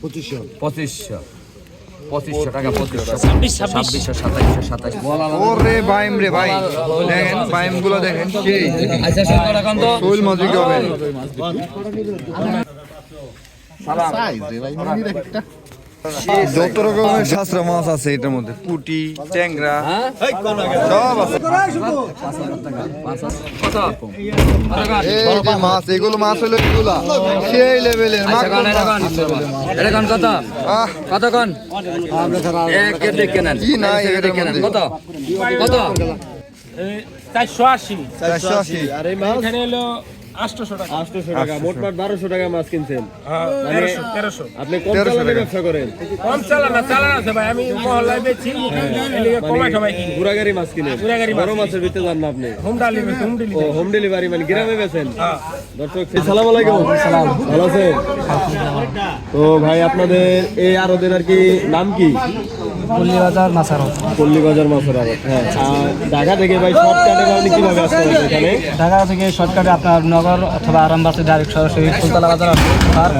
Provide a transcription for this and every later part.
পঁচিশশো। পঁচিশশো। টাকা পঁচিশশো। ছাব্বিশশো সাতাইশশো সাতাইশ। ওরে বাইম রে ভাই। দেখেন বাইমগুলো দেখেন আচ্ছা সুন্দর এখন তো শৈল মাছ বিক্রি হবে। যত রকমের শাস্ত্র মাছ আছে এটার মধ্যে পুটি ট্যাংরা সব আছে। মাছ এগুলো মাছ হলো এগুলা। সেই লেভেলের কত কোন? কি মধ্যে? কত? কত? চারশো আশি। চারশো আশি। আর এই মাছ? এখানে হলো আটশোশো টাকা। মোটমাট বারোশো টাকা মাছ কিনছেন। তেরোশো তেরোশো। আপনি কম চালানে ব্যবসা করেন? কম চালানা চালান আছে ভাই আমি মহল্লায় বেচি এলিগে কমাই ঠমাই কিনি। ঘোরাগাড়ি মাছ কিনেন? ঘোরাগাড়ি মাছ বড় মাছের ভিতরে যান না আপনি? Home delivery home delivery. মানে গ্রামে বেছেন দর্শক সালাম আলাইকুম। ভালো আছেন? তো ভাই আপনাদের এই আরদের আর কি নাম কি? পল্লীবাজার মাছার পল্লী বাজার মাছের হ্যাঁ ঢাকা থেকে ভাই শর্টকাটে আপনি কীভাবে আসতে পারবেন এখানে? ঢাকা থেকে শর্টকাটে আপনার নগর অথবা আরামবাসে ডাইরেক্ট সরাসরি ফুলতলা বাজার আর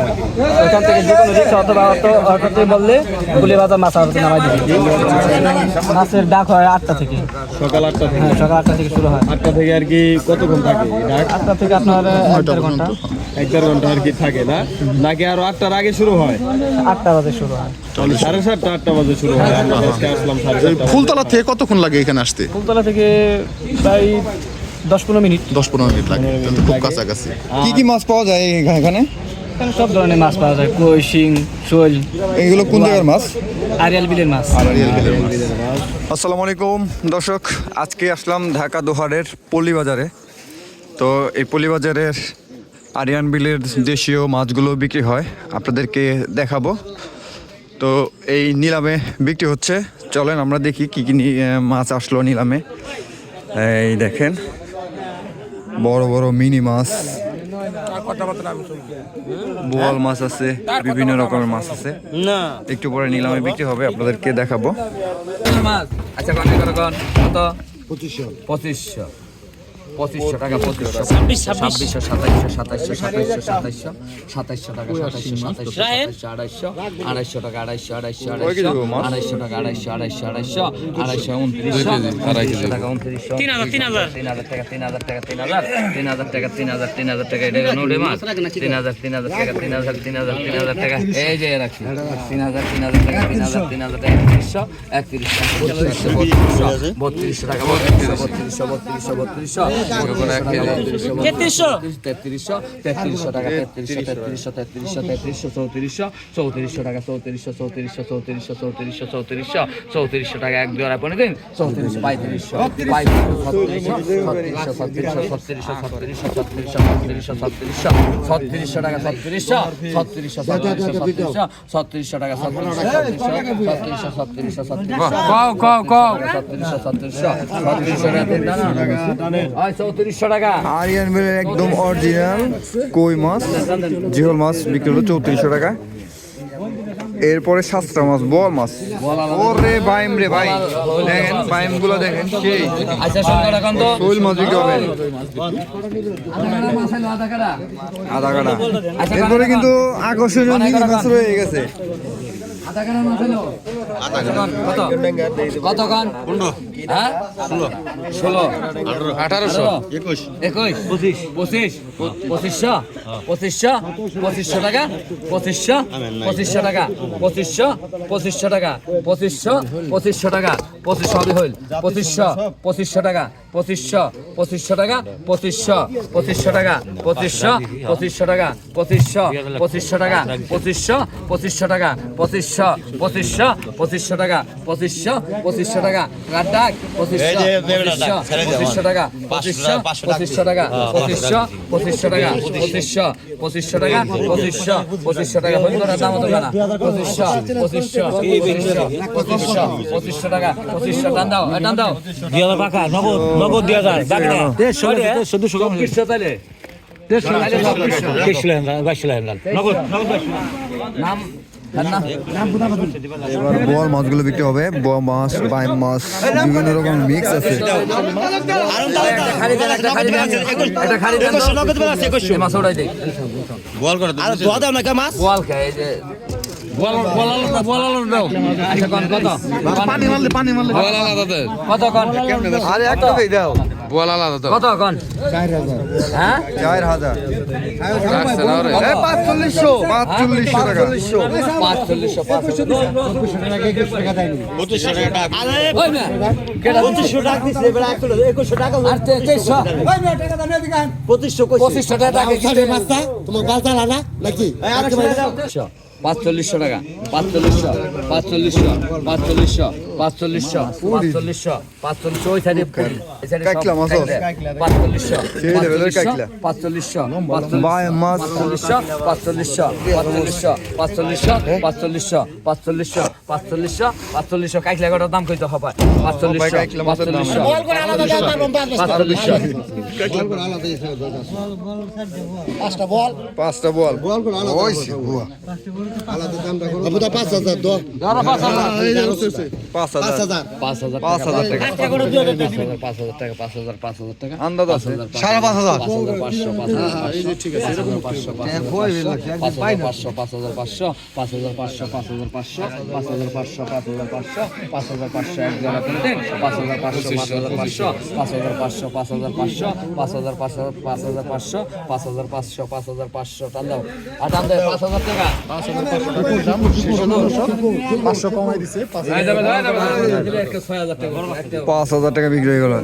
ওইখান থেকে যে কোনো রিক্সা অথবা অটো অটোতে বললে পল্লীবাজার মাছ আড়তে নামাই দেবে। মাছের ডাক হয় আটটা থেকে। সকাল আটটা থেকে। হ্যাঁ সকাল আটটা থেকে শুরু হয়। আটটা থেকে আর কি কতক্ষণ থাকে ঢাক আটটা থেকে আপনার এক দেড় ঘণ্টা। এক দেড় ঘণ্টা আর কি থাকে না? নাকি আরও আটটার আগে শুরু হয়? আটটা বাজে শুরু হয়। সাড়ে সাতটা আটটা বাজে শুরু হয়। সাড়ে সাতটা বাজে। ফুলতলা থেকে কতক্ষণ লাগে এখানে আসতে? ফুলতলা থেকে প্রায় দশ পনেরো মিনিট। দশ পনেরো মিনিট লাগে খুব কাছাকাছি। কি কি মাছ পাওয়া যায় এখানে এখানে? সব ধরনের মাছ পাওয়া যায় কই শিং শোল। এগুলো কোন জায়গার মাছ? আরিয়াল বিলের মাছ। আড়াইয়াল বিলের মাছ। আসসালামু আলাইকুম দর্শক আজকে আসলাম ঢাকা দোহারের পল্লী বাজারে তো এই পল্লী বাজারের আরিয়ান বিলের দেশীয় মাছগুলো বিক্রি হয় আপনাদেরকে দেখাবো। তো এই নিলামে বিক্রি হচ্ছে। চলেন আমরা দেখি কি কি মাছ আসলো নিলামে। এই দেখেন বড় বড় মিনি মাছ বোয়াল মাছ আছে বিভিন্ন রকমের মাছ আছে। একটু পরে নিলামে বিক্রি হবে আপনাদেরকে দেখাবো। আচ্ছা কোন কত কোন কত? পঁচিশশো। পঁচিশশো। পঁচিশশো টাকা পঁচিশশো ছাব্বিশশো সাতাইশশো সাতাইশশো সাতাইশশো সাতাইশশো সাতাইশশো টাকা সাতাইশশো সাতাইশশো সাতাইশশো আড়াইশো আড়াইশো টাকা আড়াইশো আড়াইশো আড়াইশো আড়াইশো টাকা আড়াইশো আড়াইশো আড়াইশো আড়াইশো উনত্রিশশো উনত্রিশশো টাকা উনত্রিশশো তিন হাজার তিন হাজার। তিন হাজার টাকা তিন হাজার টাকা তিন হাজার তিন হাজার টাকা তিন হাজার তিন হাজার টাকা এটা উঠে মাছ। তিন হাজার তিন হাজার টাকা তিন হাজার তিন হাজার তিন হাজার টাকা এই যে রাখি তিন হাজার তিন হাজার টাকা তিন হাজার তিন হাজার টাকা একত্রিশশো একত্রিশশো বত্রিশশো বত্রিশশো টাকা বত্রিশশো বত্রিশশো বত্রিশশো বত্রিশশো তেত্রিশশো তেত্রিশশো তেত্রিশশো টাকা তেত্রিশশো তেত্রিশশো তেত্রিশশো তেত্রিশশো চৌত্রিশশো চৌত্রিশশো টাকা চৌত্রিশশো চৌত্রিশশো চৌত্রিশশো চৌত্রিশশো চৌত্রিশশো চৌত্রিশশো টাকা এক দুয়ারা পনেরো দিন চৌত্রিশ পঁয়ত্রিশশো পঁয়ত্রিশশো ছত্রিশশো ছত্রিশশো ছত্রিশশো ছত্রিশশো ছত্রিশশো ছত্রিশশো ছত্রিশশো টাকা ছত্রিশশো ছত্রিশশো ছত্রিশশো ছত্রিশশো ছত্রিশশো টাকা ছত্রিশশো ছত্রিশশো ছত্রিশশো ছত্রিশশো ছত্রিশশো ছত্রিশশো ছত্রিশশো টাকা চৌত্রিশশো টাকা। আরিয়ান বিলের একদম অরিজিনাল কই মাছ? জিহল মাছ বিক্রি হলো চৌত্রিশশো টাকা। এরপরে সাতটা মাছ বল মাছ। ওরে বাইম রে ভাই। দেখেন বাইমগুলো দেখেন সেই। আচ্ছা শৈল মাছ বিক্রি হবে। আধা কাটা। কাটা এরপরে কিন্তু আকর্ষণীয় মিনি মাছ রয়ে গেছে। আধা কাটা মাছ হলো। কত? কত কান? হ্যাঁ ষোলো আঠারোশো একুশ একুশ পঁচিশ পঁচিশ পঁচিশশো পঁচিশশো পঁচিশশো টাকা পঁচিশশো পঁচিশশো টাকা পঁচিশশো পঁচিশশো টাকা পঁচিশশো পঁচিশশো টাকা পঁচিশশো হবে হইল পঁচিশশো পঁচিশশো টাকা পঁচিশশো পঁচিশশো টাকা পঁচিশশো পঁচিশশো টাকা পঁচিশশো পঁচিশশো টাকা পঁচিশশো পঁচিশশো টাকা পঁচিশশো পঁচিশশো টাকা পঁচিশশো পঁচিশশো পঁচিশশো টাকা পঁচিশশো পঁচিশশো টাকা গাড্ডাক পঁচিশশো পঁচিশশো পঁচিশশো টাকা পঁচিশশো পঁচিশশো টাকা পঁচিশশো পঁচিশশো টাকা পঁচিশশো পঁচিশশো টাকা পঁচিশশো পঁচিশশো টাকা বন্ধুরা দাম হতো না। পঁচিশশো পঁচিশশো পঁচিশশো পঁচিশশো টাকা পঁচিশশো টান দাও টান দাও। চব্বিশশো তাহলে নাম তার নাম এবার বল মাছগুলো বিক্রি হবে। ব মাছ বাই মাছ বিভিন্ন রকম মিক্স আছে। কত? কত আরে একটা দাও। বোয়াল আলাদা দাও কত কোন 4000 হ্যাঁ 4000 4500 4500 টাকা। 4500 4500 টাকা। 2500 টাকা। আরে ওই পাঁচচল্লিশশো পাঁচচল্লিশশো পাঁচচল্লিশশো ওই সাইডে কাকলা মাছ। পাঁচচল্লিশশো কাকলা। পাঁচচল্লিশশো। পাঁচচল্লিশশো পাঁচচল্লিশশো পাঁচচল্লিশশো পাঁচচল্লিশশো পাঁচচল্লিশশো পাঁচচল্লিশশো পাঁচচল্লিশশো পাঁচচল্লিশশো কাইকলা কটার দাম কইতে হবে পাঁচচল্লিশশো। পাঁচচল্লিশশো পাঁচচল্লিশশো। পাঁচটা বল। পাঁচটা বল। বল। করে আলাদা আলাদা দামটা করো পাঁচ হাজার। দো পাঁচ পাঁচ হাজার পাঁচ হাজার পাঁচ হাজার টাকা পাঁচ হাজার টাকা পাঁচ হাজার পাঁচ হাজার টাকা আন্দাজ আছে সাড়ে পাঁচ হাজার পাঁচ হাজার পাঁচশো পাঁচ হাজার পাঁচশো ঠিক আছে পাঁচশো পাঁচ হাজার পাঁচশো পাঁচ হাজার পাঁচশো পাঁচ হাজার পাঁচশো পাঁচ হাজার পাঁচশো পাঁচ হাজার পাঁচশো পাঁচ হাজার পাঁচশো এক জোড়া কিনতেন পাঁচ হাজার পাঁচশো পাঁচ হাজার পাঁচশো পাঁচ হাজার পাঁচশো পাঁচ হাজার পাঁচশো পাঁচ হাজার পাঁচশো পাঁচ হাজার পাঁচশো পাঁচ হাজার পাঁচশো পাঁচ হাজার পাঁচশো টান দাও আর টান দেয় পাঁচ হাজার টাকা পাঁচশো কমাই দিছে পাঁচ হাজার পাঁচ হাজার টাকা বিক্রি হয়ে গেল।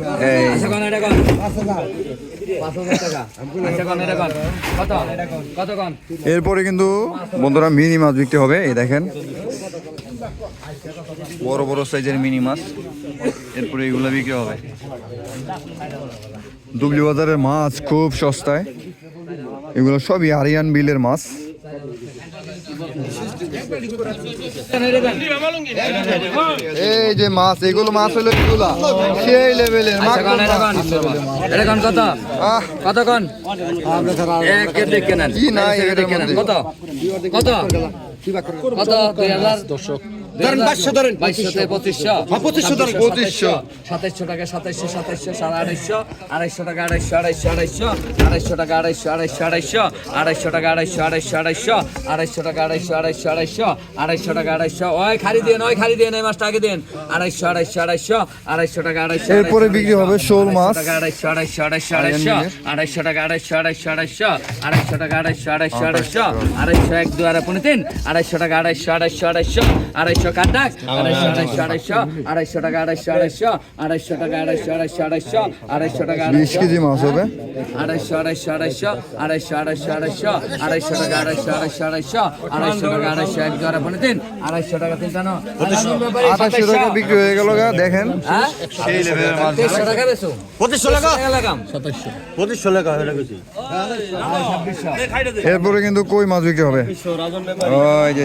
এরপরে কিন্তু বন্ধুরা মিনি মাছ বিক্রি হবে এই দেখেন। বড় বড় সাইজের মিনি মাছ। এরপরে এগুলো বিক্রি হবে। দুবলি বাজারের মাছ খুব সস্তায়। এগুলো সবই আরিয়ান বিলের মাছ। এই যে মাছ এগুলো মাছ হলো এগুলা। সেই লেভেলের কোন এটা কোন কত? আহ। কত কোন কি নাই? কত? কত? কত? দুই হাজার? দর্শক ধরেন বাইশশো ধরেন বাইশশো পঁচিশশো পঁচিশশো ধরেন পঁচিশশো সাতাইশশো টাকা সাতাইশশো সাতাইশশো সাড়ে আড়াইশো আড়াইশো টাকা আড়াইশো আড়াইশো আড়াইশো আড়াইশো টাকা আড়াইশো আড়াইশো আড়াইশো আড়াইশো টাকা আড়াইশো আড়াইশো আড়াইশো আড়াইশো টাকা আড়াইশো আড়াইশো আড়াইশো আড়াইশো টাকা আড়াইশো ওই খালি দিন ওই খালি দিন এই মাছটা আগে দিন আড়াইশো আড়াইশো আড়াইশো আড়াইশো টাকা আড়াইশো এরপরে বিক্রি হবে শোল মাছ টাকা আড়াইশো আড়াইশো আড়াইশো আড়াইশো আড়াইশো টাকা আড়াইশো আড়াইশো আড়াইশো আড়াইশো টাকা আড়াইশো আড়াইশো আড়াইশো আড়াইশো এক দু আর পনেরো তিন আড়াইশো টাকা আড়াইশো আড়াইশো আড়াইশো আড়াইশো কাটাক আড়াইশো আড়াইশো আড়াইশো আড়াইশো টাকা আড়াইশো আড়াইশো আড়াইশো টাকা আড়াইশো আড়াইশো আড়াইশো আড়াইশো টাকা বিশ কেজি মাছ হবে আড়াইশো আড়াইশো আড়াইশো আড়াইশো আড়াইশো আড়াইশো আড়াইশো টাকা আড়াইশো আড়াইশো আড়াইশো আড়াইশো টাকা আড়াইশো এক পনেরো তিন আড়াইশো টাকা তিন টাকা বিক্রি হয়ে গেল গা দেখেন হ্যাঁ সেই লেভেলের মাছ তেইশশো টাকা বেচো পঁচিশশো টাকা লাগাম পঁচিশশো টাকা হয়ে গেছে এরপরে কিন্তু কই মাছ বিক্রি হবে ওই যে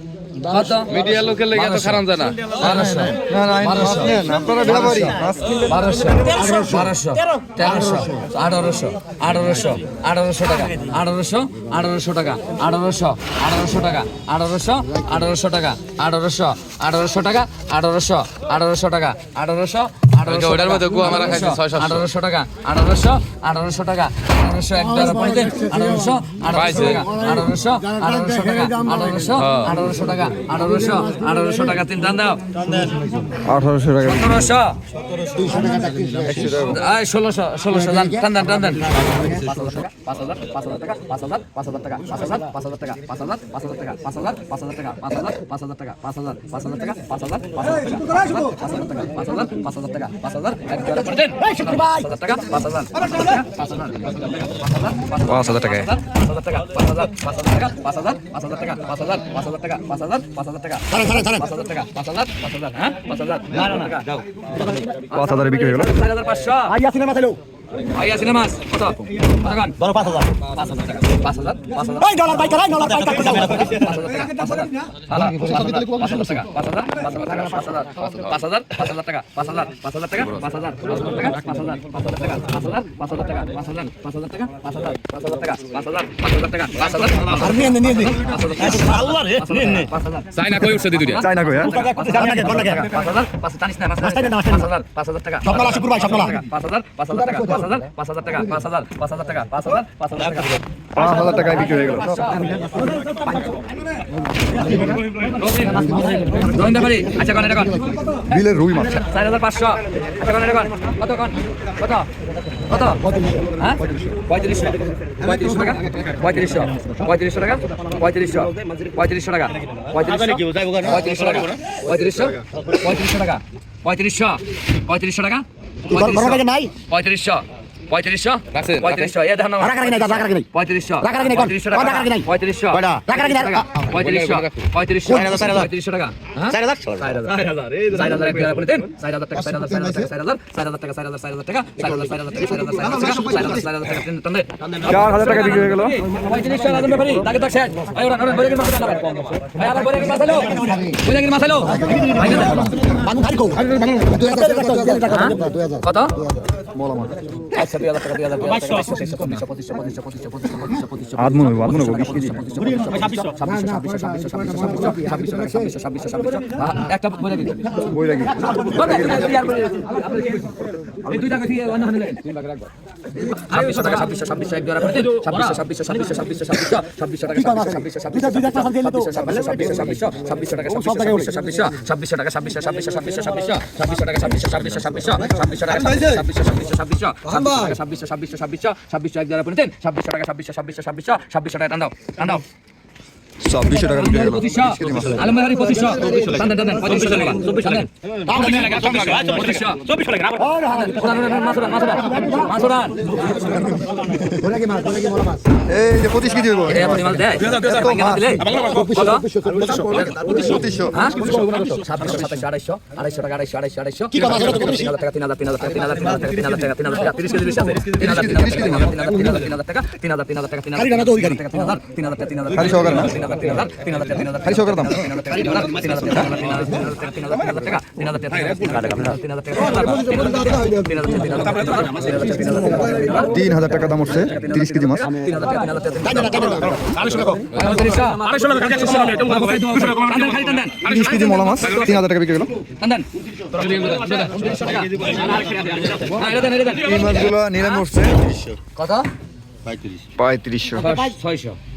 মিডিয়া লোকের লেগে এত খারাপ জানা? আপনারা ব্যাপারী বারোশো বারোশো তেরোশো আঠারোশো আঠারোশো আঠারোশো টাকা আঠারোশো আঠারোশো টাকা আঠারোশো আঠারোশো টাকা আঠারোশো আঠারোশো টাকা আঠারোশো আঠারোশো টাকা আঠারোশো আঠারোশো টাকা আঠারোশো ওটার মধ্যে গো আমার আঠারোশো টাকা আঠারোশো আঠারোশো টাকা আঠারোশো এক টাকা আঠারোশো আঠারোশো টাকা আঠারোশো আঠারোশো টাকা আঠারোশো আঠারোশো টাকা আঠারোশো আঠারোশো টাকা তিন টান দাও আঠারোশো টাকা আয় ষোলোশো ষোলোশো দান টান দান টান দান পাঁচ হাজার পাঁচ হাজার টাকা পাঁচ হাজার পাঁচ হাজার টাকা পাঁচ হাজার পাঁচ হাজার টাকা পাঁচ হাজার পাঁচ হাজার টাকা পাঁচ হাজার পাঁচ হাজার টাকা পাঁচ হাজার পাঁচ হাজার টাকা পাঁচ হাজার পাঁচ হাজার টাকা পাঁচ হাজার পাঁচ হাজার টাকা পাঁচ হাজার পাঁচ হাজার টাকা পাঁচ হাজার টাকা পাঁচ হাজার টাকা পাঁচ হাজার এক হাজার করে দেন পাঁচ হাজার টাকা পাঁচ হাজার হাজার পাঁচ হাজার টাকা। পাঁচ হাজার টাকা পাঁচ হাজার পাঁচ হাজার হ্যাঁ? পাঁচ হাজার পাঁচ হাজার বিক্রি হয়ে গেল। চার হাজার পাঁচশো। টাকা পাঁচ হাজার টাকা পাঁচ হাজার পাঁচ হাজার টাকা পাঁচ হাজার পাঁচ হাজার টাকা পাঁচ হাজার পাঁচ হাজার টাকা পাঁচ হাজার পাঁচ হাজার টাকা পাঁচ হাজার টাকা পাঁচ হাজার পাঁচ হাজার হ্যাঁ পাঁচ হাজার না না না পাঁচ হাজারে বিক্রি হয়ে গেল চার হাজার পাঁচশো আই আসিনা মাথালো ভাই আছে না মাছ কত কত গান বড় পাঁচ হাজার পাঁচ হাজার টাকা পাঁচ হাজার পাঁচ হাজার এই ডলার বাইকার এই ডলার বাইকার পাঁচ হাজার টাকা পাঁচ হাজার পাঁচ হাজার টাকা পাঁচ হাজার পাঁচ হাজার টাকা পাঁচ হাজার পাঁচ হাজার পাঁচ হাজার টাকা পাঁচ হাজার পাঁচ হাজার টাকা পাঁচ হাজার পাঁচ হাজার টাকা পাঁচ হাজার পাঁচ হাজার টাকা পাঁচ হাজার পাঁচ হাজার টাকা পাঁচ হাজার পাঁচ হাজার টাকা পাঁচ হাজার পাঁচ হাজার টাকা পাঁচ হাজার পাঁচ হাজার টাকা পাঁচ হাজার আর নিয়ে নে নিয়ে নে আল্লাহ রে পাঁচ হাজার চাই না কই হ্যাঁ জানা না কোন লাগে পাঁচ হাজার পাঁচ জানিস না মাছ টাইনা না, মাছ পাঁচ টাইনা না। হাজার পাঁচ হাজার টাকা স্বপ্নলা, শুক্রবার, স্বপ্নলা। পাঁচ হাজার পাঁচ হাজার টাকা পাঁচ হাজার পাঁচ হাজার টাকা পাঁচ হাজার পাঁচ হাজার টাকা পাঁচ হাজার পাঁচ হাজার টাকা। পাঁচ হাজার টাকায় বিক্রি হয়ে গেল। আচ্ছা কোন এটা কোন বিলের রুই মাছ। চার হাজার পাঁচশো। আচ্ছা কোন এটা কোন কত কোন কত? কত? হ্যাঁ? পঁয়ত্রিশশো। পঁয়ত্রিশশো টাকা? পঁয়ত্রিশশো। পঁয়ত্রিশশো টাকা? পঁয়ত্রিশশো। পঁয়ত্রিশশো টাকা? পঁয়ত্রিশশো? পঁয়ত্রিশশো টাকা? পঁয়ত্রিশশো? পঁয়ত্রিশশো টাকা? পঁয়ত্রিশশো পঁয়ত্রিশশো টাকা? পঁয়ত্রিশশো। পঁয়ত্রিশশো পঁয়ত্রিশশো এ ধান পঁয়ত্রিশশো পঁয়ত্রিশশো টাকা পঁয়ত্রিশশো পঁয়ত্রিশশো পঁয়ত্রিশশো পঁয়ত্রিশশো টাকা চার হাজার চার হাজার চার হাজার টাকা চার হাজার টাকা চার হাজার টাকা চার হাজার চার হাজার টাকা চার হাজার চার হাজার টাকা চার হাজার চার হাজার টাকা চার হাজার চার হাজার টাকা চার হাজার চার হাজার টাকা চার হাজার টাকা বিক্রি হয়ে গেল পঁয়ত্রিশশো টাকা ব্যাপারি তাকে তাক শেষ আয় ওরা ওরা বলে কি মাছ লাগাই ভাই আবার বলে কি মাছ লাগাও বলে কি মাছ লাগাও ভাই না বানু খালি কও কত টাকা হ্যাঁ? 2000 কত আচ্ছা দুই হাজার টাকা দুই হাজার দুই হাজার টাকা পঁচিশশো পঁচিশশো পঁচিশশো পঁচিশশো পঁচিশশো পঁচিশশো পঁচিশশো পঁচিশশো আদমন হইব, আদমন হইব, বিশ কেজি। একটা বলে দিন বই রাখি ছাব্বিশশো টাকা ছাব্বিশশো ছাব্বিশশো এক জোড়া করে ছাব্বিশশো ছাব্বিশশো ছাব্বিশশো ছাব্বিশশো ছাব্বিশশো ছাব্বিশশো টাকা ছাব্বিশশো ছাব্বিশশো ছাব্বিশশো ছাব্বিশশো ছাব্বিশশো ছাব্বিশশো টাকা ছাব্বিশশো ছাব্বিশশো ছাব্বিশশো টাকা ছাব্বিশশো ছাব্বিশশো ছাব্বিশশো ছাব্বিশশো ছাব্বিশশো টাকা ছাব্বিশশো ছাব্বিশশো ছাব্বিশশো ছাব্বিশশো টাকা ছাব্বিশশো ছাব্বিশশো ছাব্বিশশো ছাব্বিশশো ছাব্বিশশো ছাব্বিশশো ছাব্বিশশো এক জোড়া করে দিন ছাব্বিশশো টাকা ছাব্বিশশো ছাব্বিশশো ছাব্বিশশো ছাব্বিশশো টাকা টান দাও টান দাও চব্বিশশো টাকা বিক্রি হলো আলমবাজারি পঁচিশশো এই যে পঁচিশ কেজি হইব পঁচিশশো আড়াইশো আড়াইশো টাকা আড়াইশো আড়াইশো আড়াইশো তিন হাজার টাকা তিন হাজার তিন হাজার তিন হাজার তিন হাজার তিন হাজার টাকা তিন হাজার টাকা তিরিশ কেজি তিন হাজার তিন হাজার তিন হাজার তিন হাজার তিন হাজার টাকা তিন হাজার তিন হাজার টাকা তিন হাজার তিন হাজার টাকা তিন হাজার তিন হাজার টাকা তিন হাজার তিন হাজার টাকা তিন হাজার তিন হাজার টাকা তিন হাজার তিন হাজার টাকা দাম উঠছে তিরিশ কেজি মাছ তিরিশ কেজি মলা মাছ তিন হাজার টাকা বিক্রি গেল এই মাছগুলো নিলামে পঁয়ত্রিশশো ছয়শো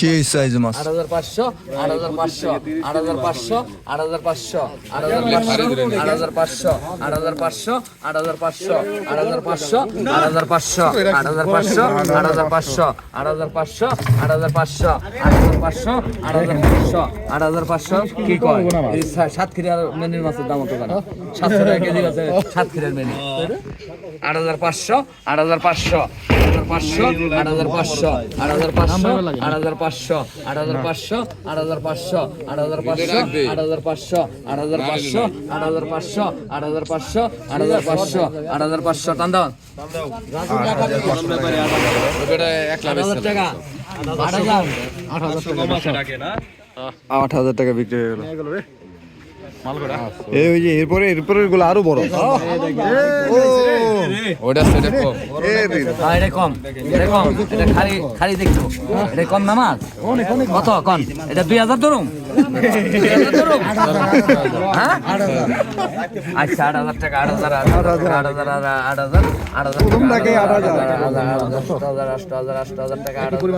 সেই সাইজ মাছ আট হাজার পাঁচশো আট হাজার পাঁচশো আট হাজার পাঁচশো আট হাজার পাঁচশো আট হাজার পাঁচশো আট হাজার পাঁচশো আট হাজার পাঁচশো আট হাজার পাঁচশো আট হাজার পাঁচশো আট হাজার পাঁচশো আট হাজার পাঁচশো আট হাজার পাঁচশো আট হাজার পাঁচশো আট হাজার পাঁচশো আট হাজার পাঁচশো আট হাজার পাঁচশো কি কয় এই সাতক্ষীরার মেনির মাছের দাম কত কেন সাতশো টাকা কেজি আছে সাতক্ষীরার মেনি আট হাজার পাঁচশো আট হাজার পাঁচশো আট হাজার পাঁচশো আট হাজার পাঁচশো আট হাজার পাঁচশো আট হাজার পাঁচশো আট হাজার পাঁচশো আট হাজার পাঁচশো আট হাজার পাঁচশো আট হাজার পাঁচশো আট হাজার পাঁচশো আট হাজার পাঁচশো আট হাজার পাঁচশো আট হাজার পাঁচশো আট হাজার পাঁচশো টান দাও আট হাজার টাকা আট হাজার আট হাজার টাকা বিক্রি হয়ে গেল এই ওই যে এরপরে এরপরে গুলো আরও বড়। ওটা সেটা কম। এ রে। এটা কম এটা কম এটা খালি খালি দেখছ। এটা কম না মাছ? কত কন? এটা দুই হাজার ধরুন আচ্ছা আট হাজার টাকা আট হাজার আট হাজার আট হাজার আট হাজার আট হাজার আট হাজার। আট হাজার টাকা আট হাজার টাকা আট হাজার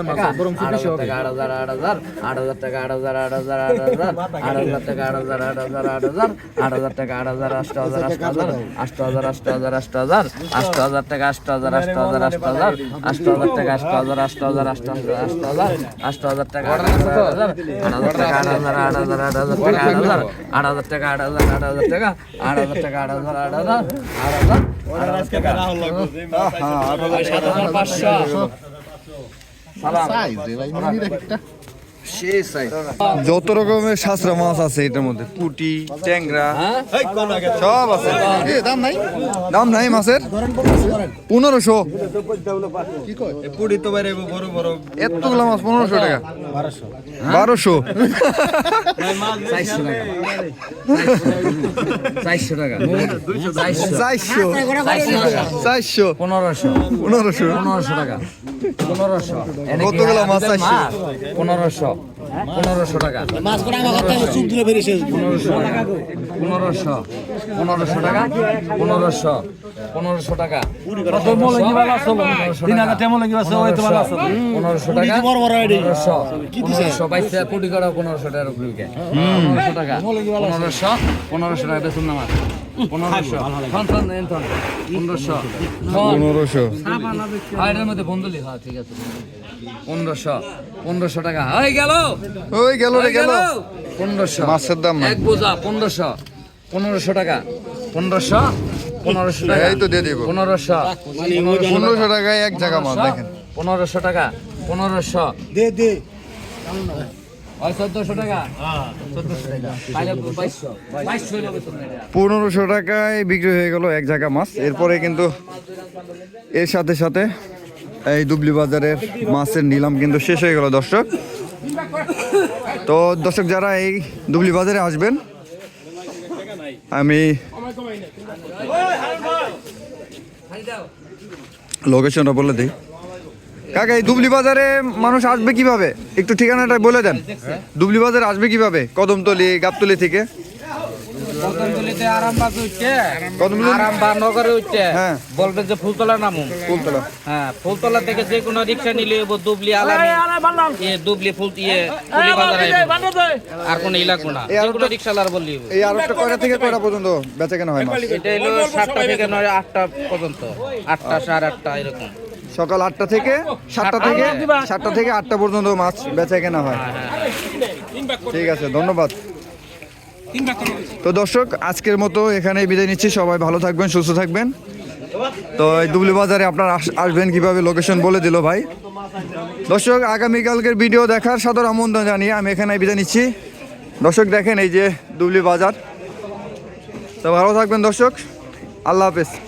টাকা আট হাজার আট হাজার আট হাজার টাকা আট হাজার আট হাজার আট হাজার আট হাজার টাকা আট হাজার আট হাজার আট হাজার আট হাজার টাকা আট হাজার আট হাজার আট হাজার আট হাজার আট হাজার আট হাজার আট হাজার টাকা আট হাজার আট হাজার আট হাজার আট হাজার টাকা আট হাজার আট হাজার আট হাজার আট হাজার আট হাজার টাকা আট হাজার আট হাজার আট হাজার টাকা আট হাজার আট হাজার আট হাজার টাকা আট হাজার আট হাজার টাকা আট হাজার আট হাজার টাকা আট হাজার টাকা আট হাজার আট হাজার আট হাজার যত রকমের সাঁচরা মাছ আছে এটার মধ্যে পুটি ট্যাংরা সব আছে। দাম নাই? দাম নাই মাছের? পনেরোশো। পুরি তো বাইরে বড় বড়। এতগুলো মাছ পনেরোশো টাকা। বারোশো। চারশো টাকা। চারশো টাকা। চারশো। চারশো। চারশো পনেরোশো। পনেরোশো। পনেরোশো টাকা। পনেরোশো। কতগুলো মাছ চারশো? পনেরোশো। পনেরোশো টাকা। পনেরোশো টাকা। পনেরোশো। পনেরোশো টাকা? পনেরোশো। পনেরোশো টাকা। পনেরোশো টাকা। বড় বড় এডি। পনেরোশো। পনেরোশো বাইশ কোটি করা পনেরোশো টাকার উপরে। পনেরোশো টাকা। পনেরোশো। পনেরোশো টাকা বেতন নামার পনেরোশো। পনেরোশো। হ্যাঁ, মধ্যে হ্যাঁ ঠিক আছে পনেরোশো পনেরোশো টাকা। হয়ে গেল? ওই গেল রে গেল। পনেরোশো। মাছের দাম। এক বোঝা পনেরোশো। পনেরোশো টাকা। পনেরোশো পনেরোশো টাকা। এই তো দিয়ে দিব। পনেরোশো পনেরোশো টাকায় এক জায়গা মাছ দেখেন। পনেরোশো টাকা পনেরোশো। দে দে। ওই এটা। পনেরোশো টাকায় বিক্রি হয়ে গেল এক জায়গা মাছ। এরপরে কিন্তু এর সাথে সাথে এই দুবলি বাজারের মাছের নিলাম কিন্তু শেষ হয়ে গেল, দর্শক। তো দর্শক, যারা এই দুবলি বাজারে আসবেন, আমি লোকেশনটা বলে দিই। কাকা, এই দুবলি বাজারে মানুষ আসবে কীভাবে? একটু ঠিকানাটা বলে দেন। দুবলি বাজারে আসবে কীভাবে? কদমতলি, গাবতলি থেকে? আরামবাগ উঠছে কদমতলি আরামবাগ নগরে উঠছে হ্যাঁ। যে ফুলতলা হ্যাঁ ফুলতলা থেকে যে কোনো রিক্সা নিলে দুবলি আলামি। দুবলি ফুল ইয়ে ফুলি বাজার আর কোনো ই না। এই যে আরও কোনো রিক্সালার বললি এই আরবটা কয়টা থেকে কয়টা পর্যন্ত বেচা কেনা হয় মাছ? এটা হলো সাতটা থেকে নয় আটটা পর্যন্ত। আটটা সাড়ে আটটা এরকম। সকাল আটটা থেকে সাতটা থেকে সাতটা থেকে আটটা পর্যন্ত মাছ বেচা কেনা হয়। ঠিক আছে ধন্যবাদ। তো দর্শক, আজকের মতো এখানে বিদায় নিচ্ছি। সবাই ভালো থাকবেন, সুস্থ থাকবেন। তো এই দুবলি বাজারে আপনারা আস- আসবেন কীভাবে? লোকেশন বলে দিল ভাই। দর্শক, আগামীকালকের ভিডিও দেখার সাদর আমন্ত্রণ জানিয়ে আমি এখানে বিদায় নিচ্ছি। দর্শক, দেখেন এই যে দুবলি বাজার। তো ভালো থাকবেন দর্শক। আল্লাহ হাফেজ।